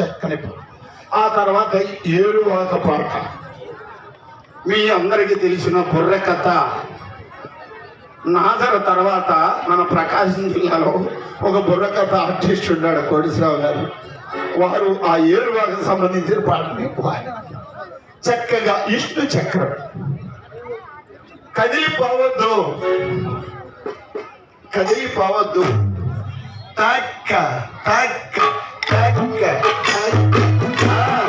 చక్కని ఆ తర్వాత ఏరువాక పాట. మీ అందరికీ తెలిసిన బుర్ర కథ. నాదర తర్వాత మన ప్రకాశం జిల్లాలో ఒక బుర్రకథ ఆర్టిస్ట్ ఉన్నాడు కోటిశ్రావు గారు. వారు ఆ ఏరువాకు సంబంధించిన పాటని చక్కగా ఇష్టు చక్రం. కదిలిపోవద్దు కదిలిపోవద్దు తక్క తక్క. తక్క తక్క.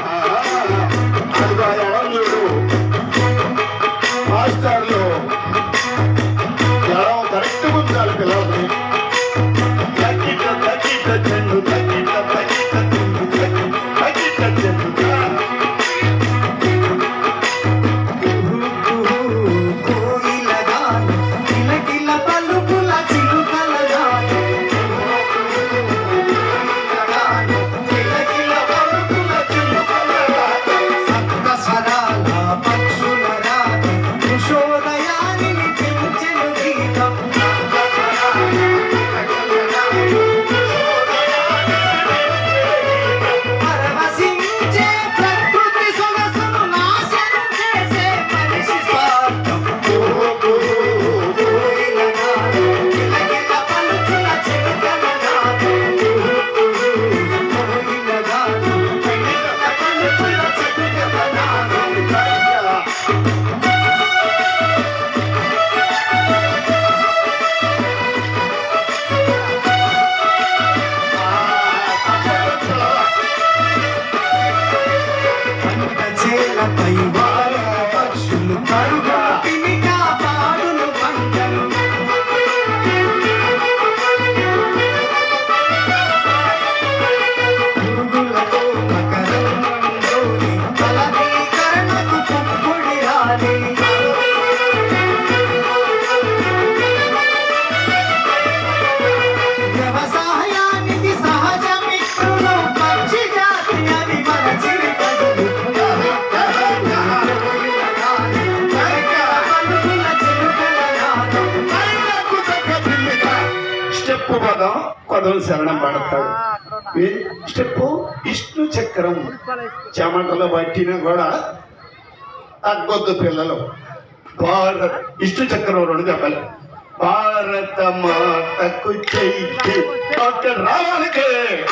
చెమటలు పట్టినా కూడా తగ్గొద్దు పిల్లలు. భారత్ ఇష్ణు చక్రం రెండు చెప్పాలి. భారత మాతకు చెయ్యి. డాక్టర్ రావాలికే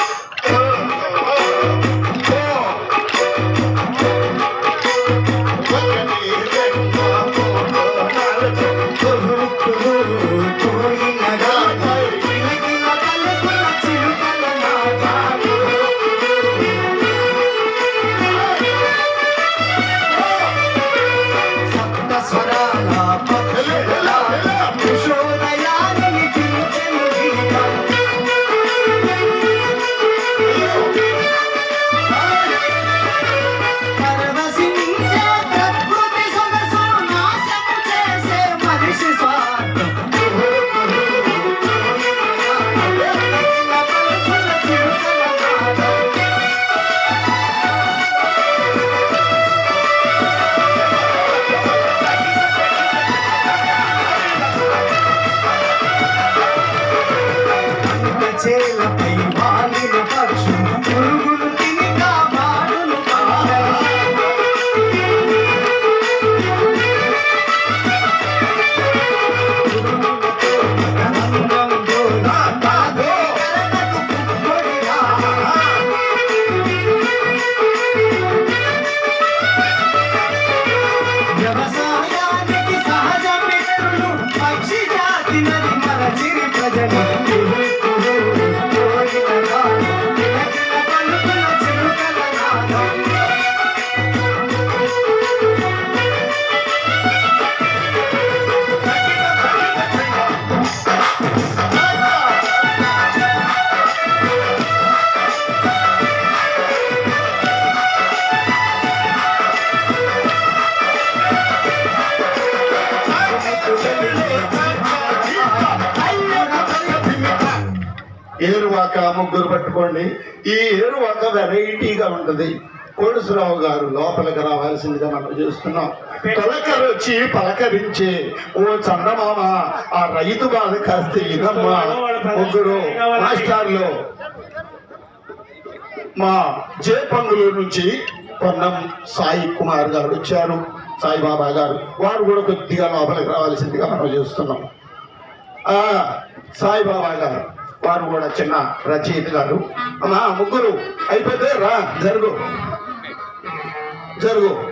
ఏరువాక ముగ్గురు పట్టుకోండి. ఈ ఏరువాక వెరైటీగా ఉంటుంది. కోడుసురావు గారు లోపలికి రావాల్సిందిగా మనం చేస్తున్నాం. తొలకరు వచ్చి పలకరించే ఓ చందమామ ఆ రైతు బాధ కాస్త ఇదమ్మా. ముగ్గురు మాస్టర్లు. మా జేపంగులూరు నుంచి పొన్నం సాయి కుమార్ గారు వచ్చారు. సాయిబాబా గారు. వారు కూడా కొద్దిగా లోపలికి రావాల్సిందిగా మనం చేస్తున్నాం. సాయిబాబా గారు. వారు కూడా చిన్న రచయిత గారు. అమ్మా ముగ్గురు అయిపోతే రా జరుగు. జరుగు.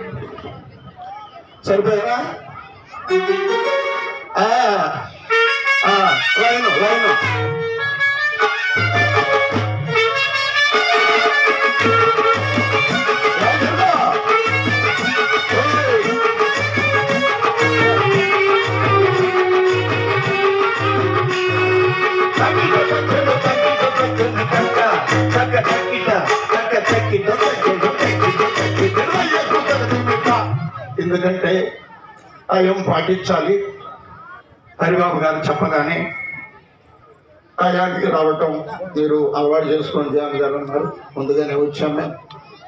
సరిపోయారా? ఆ, ఆ, ఎందుకంటే అయం పాటించాలి? హరిబాబు గారు చెప్పగానే ఆయానికి రావటం మీరు అలవాటు చేసుకోండి జాన్ గారు అన్నారు. ముందుగానే వచ్చాం మేము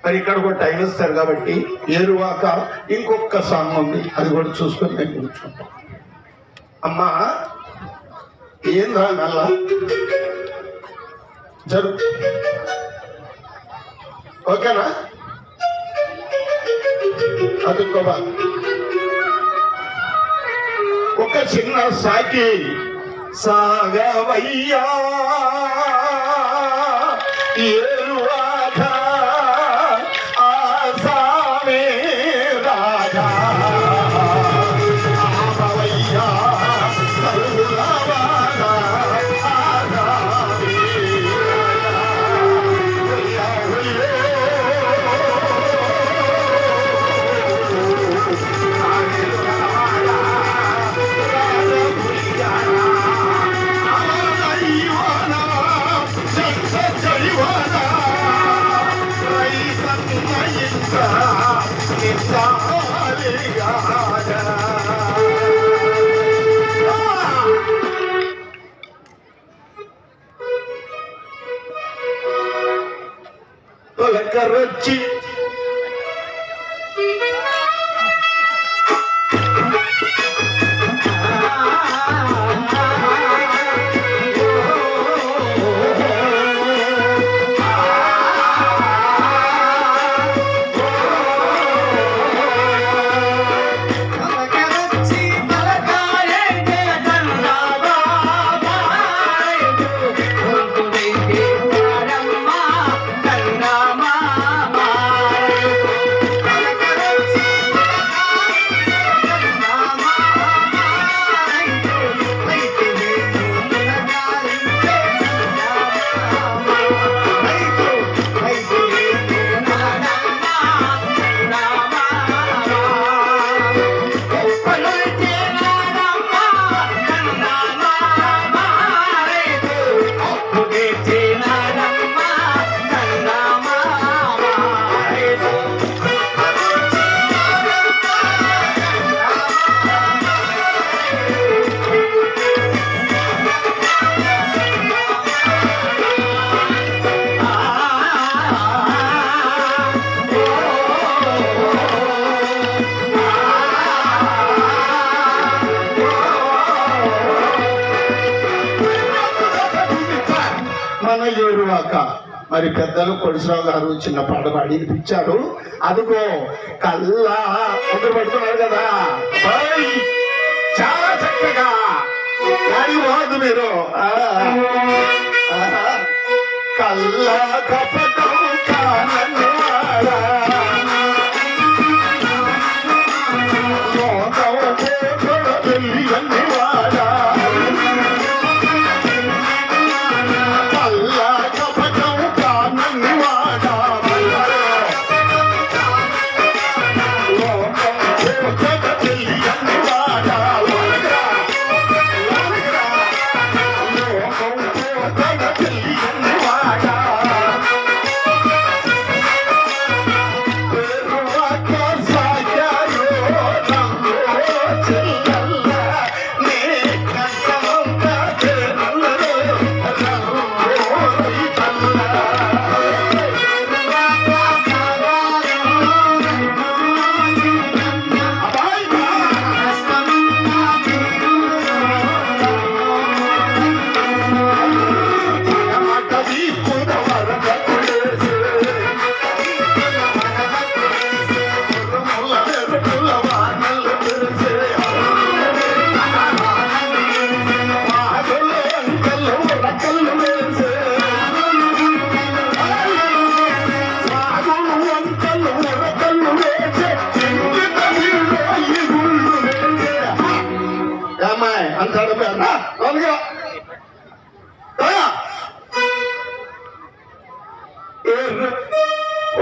మరి ఇక్కడ కూడా టైం ఇస్తారు కాబట్టి ఏరువాక ఇంకొక సాంగ్ ఉంది. అది కూడా చూసుకొని మేము కూర్చుంటాం. అమ్మా ఏందా నల్ల? జరు ఓకేనా? అదుకోవా ఒక చిన్న సాకి సాగవయ్యా ఏ கரச்சி మన మరి పెద్దలు కొడిసరావు గారు చిన్న పాట పాడి వినిపించారు. అదిగో కల్లా ఒకరు పడుతున్నారు కదా. చాలా చక్కగా. కానీ మీరు. కల్లా కపటం కానన్నవాడా.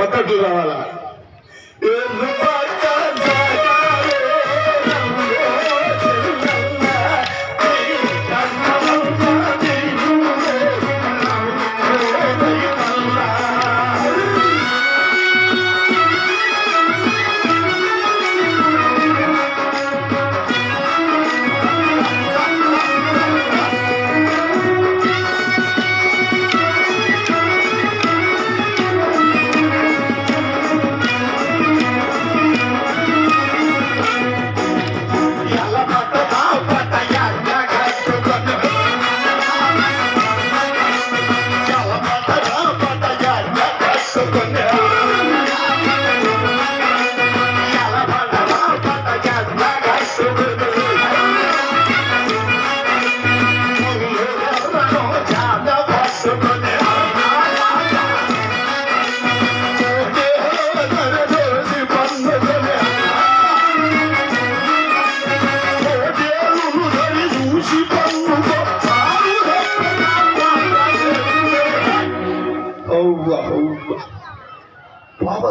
पथक लावायला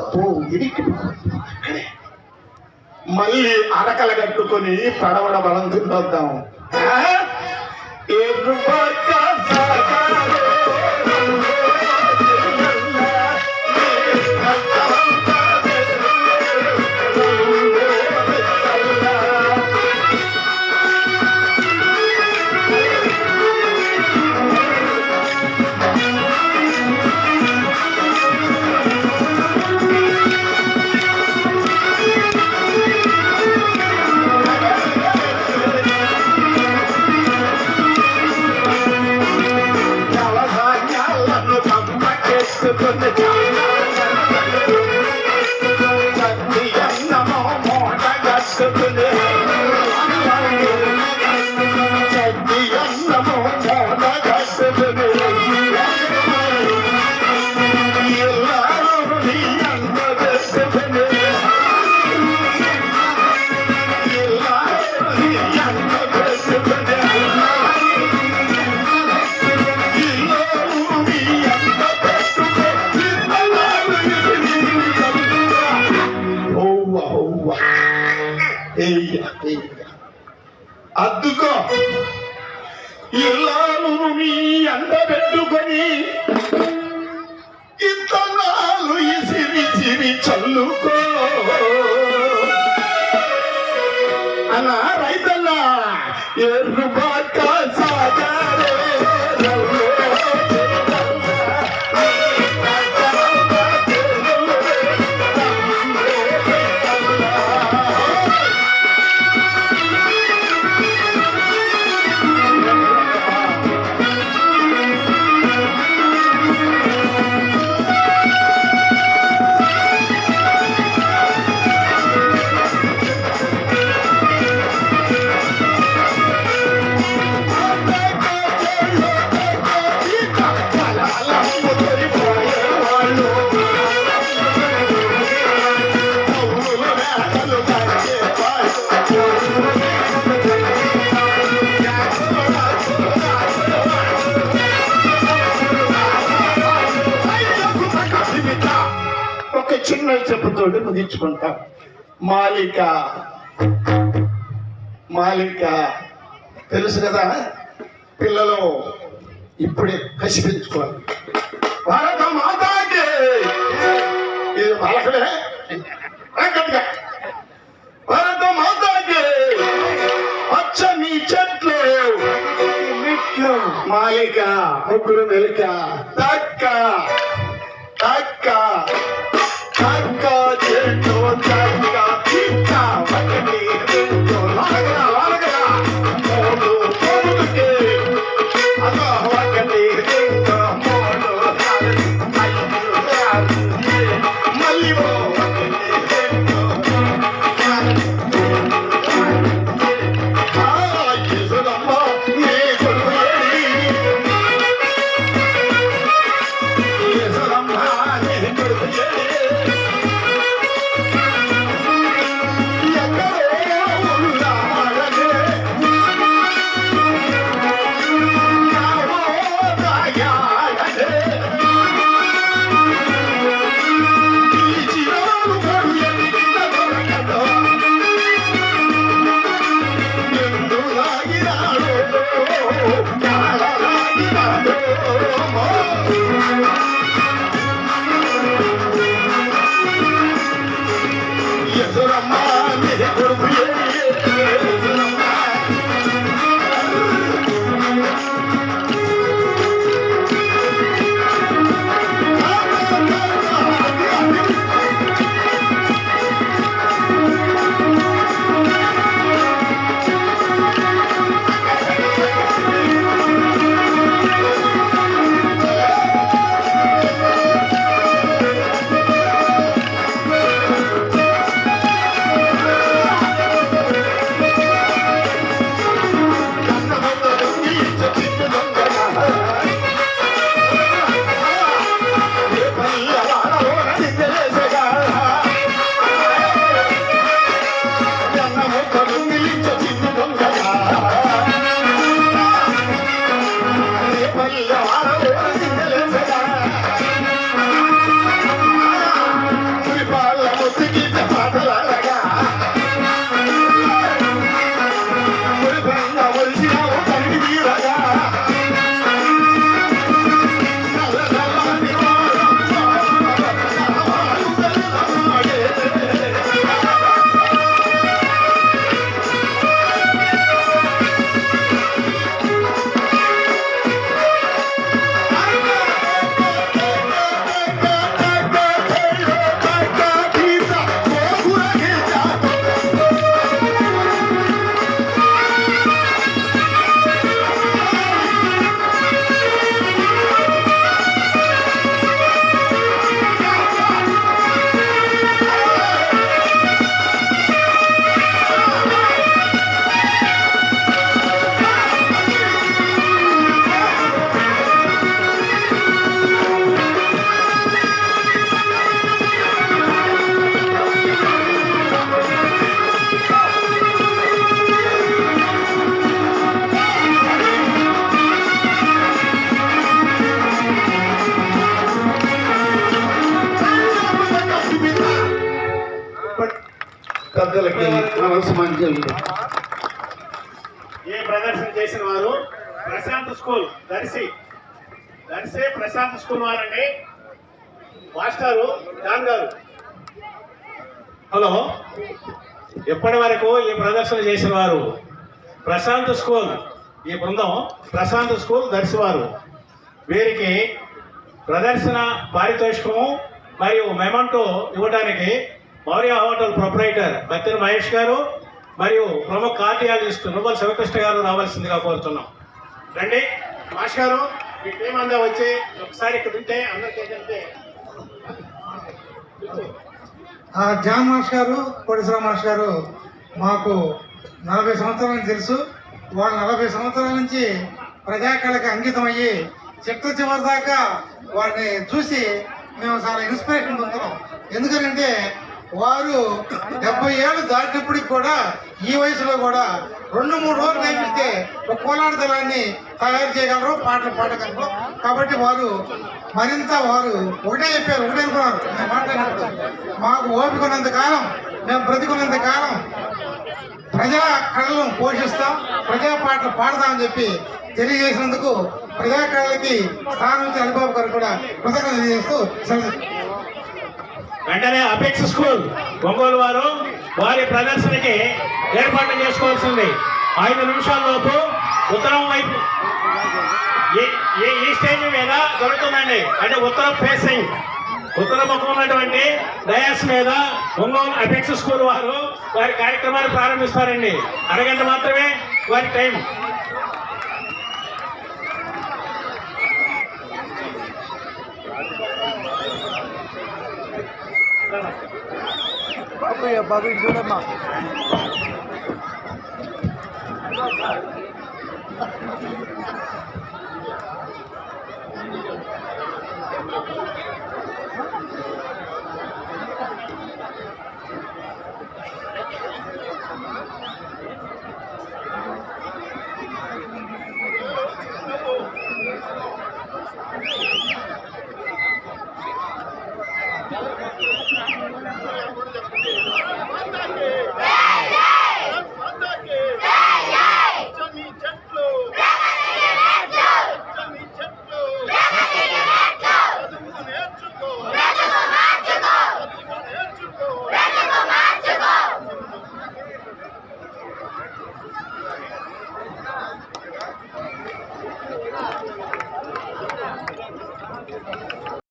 బాబతో ఇరికి అక్కడే. మళ్ళీ అరకల కట్టుకొని పడవడ బలం తింటొద్దాం. ఎరుపక్క అద్దుకో. ఇల్లాను నీ అండ పెట్టుకొని ఇత్తనాలు ఇసిరి చిరి చల్లుకో. అలా రైతన్నా ఎర్రు ఎర్రుబాక సాగారే. ముగించుకుంటాం మాలిక. మాలిక. తెలుసు కదా పిల్లలు ఇప్పుడే కసి పెంచుకోవాలి భారత మాతాకి ఇది పలకలే. భారత మాతాకి పచ్చని చెట్లు. మెట్లు మాలిక ముగ్గురు మెలిక. తక్క. తక్క. Aman, ప్రశాంత్ స్కూల్ వారండి మాస్టారు జాన్ గారు. హలో. ఇప్పటి వరకు ఈ ప్రదర్శన చేసిన వారు ప్రశాంత్ స్కూల్. ఈ బృందం ప్రశాంత్ స్కూల్ దర్శివారు. వీరికి ప్రదర్శన పారితోషికము మరియు మెమంటో ఇవ్వడానికి మౌర్య హోటల్ ప్రొపరైటర్ బత్తిన మహేష్ గారు మరియు ప్రముఖ కార్డియాలజిస్ట్ నువ్వల శివకృష్ణ గారు రావాల్సిందిగా కోరుతున్నాం. రండి. మాష్ గారు మీ వచ్చి ఒకసారి ఇక్కడ ఉంటే అందరికీ ఏంటంటే జాన్ మాస్ గారు కోటేశ్వర మాస్ గారు మాకు నలభై సంవత్సరాల నుంచి తెలుసు. వాళ్ళు నలభై సంవత్సరాల నుంచి ప్రజాకళకి అంకితం అయ్యి చిట్ట చివరి దాకా వారిని చూసి మేము చాలా ఇన్స్పిరేషన్ పొందుతున్నాం. ఎందుకంటే వారు డెబ్బై ఏళ్ళు దాటినప్పటికి కూడా ఈ వయసులో కూడా రెండు మూడు రోజులు నేర్పిస్తే ఒక కోలాట దళాన్ని తయారు చేయగలరు పాటలు పాడగలరు. కాబట్టి వారు మరింత వారు ఒకటే చెప్పారు ఒకటే అనుకున్నారు. మేము మాట్లాడినప్పుడు మాకు ఓపిక ఉన్నంత కాలం మేము బ్రతికున్నంత కాలం ప్రజా కళలను పోషిస్తాం ప్రజా పాటలు పాడతామని చెప్పి తెలియజేసినందుకు ప్రజా కళలకి స్థానం ఇచ్చిన హరిబాబు గారు కూడా కృతజ్ఞత తెలియజేస్తూ వెంటనే అపెక్స్ స్కూల్ ఒంగోలు వారు వారి ప్రదర్శనకి ఏర్పాటు చేసుకోవాల్సింది. ఐదు నిమిషాల లోపు ఉత్తరం వైపు. ఏ ఈ ఈ స్టేజ్ మీద జరుగుతుందండి? అంటే ఉత్తరం ఫేసింగ్ ఉత్తర ముఖం ఉన్నటువంటి డయాస్ మీద ఒంగోలు అపెక్స్ స్కూల్ వారు వారి కార్యక్రమాన్ని ప్రారంభిస్తారండి. అరగంట మాత్రమే వారి టైం. బాబు చూడమ్మా. Thank you.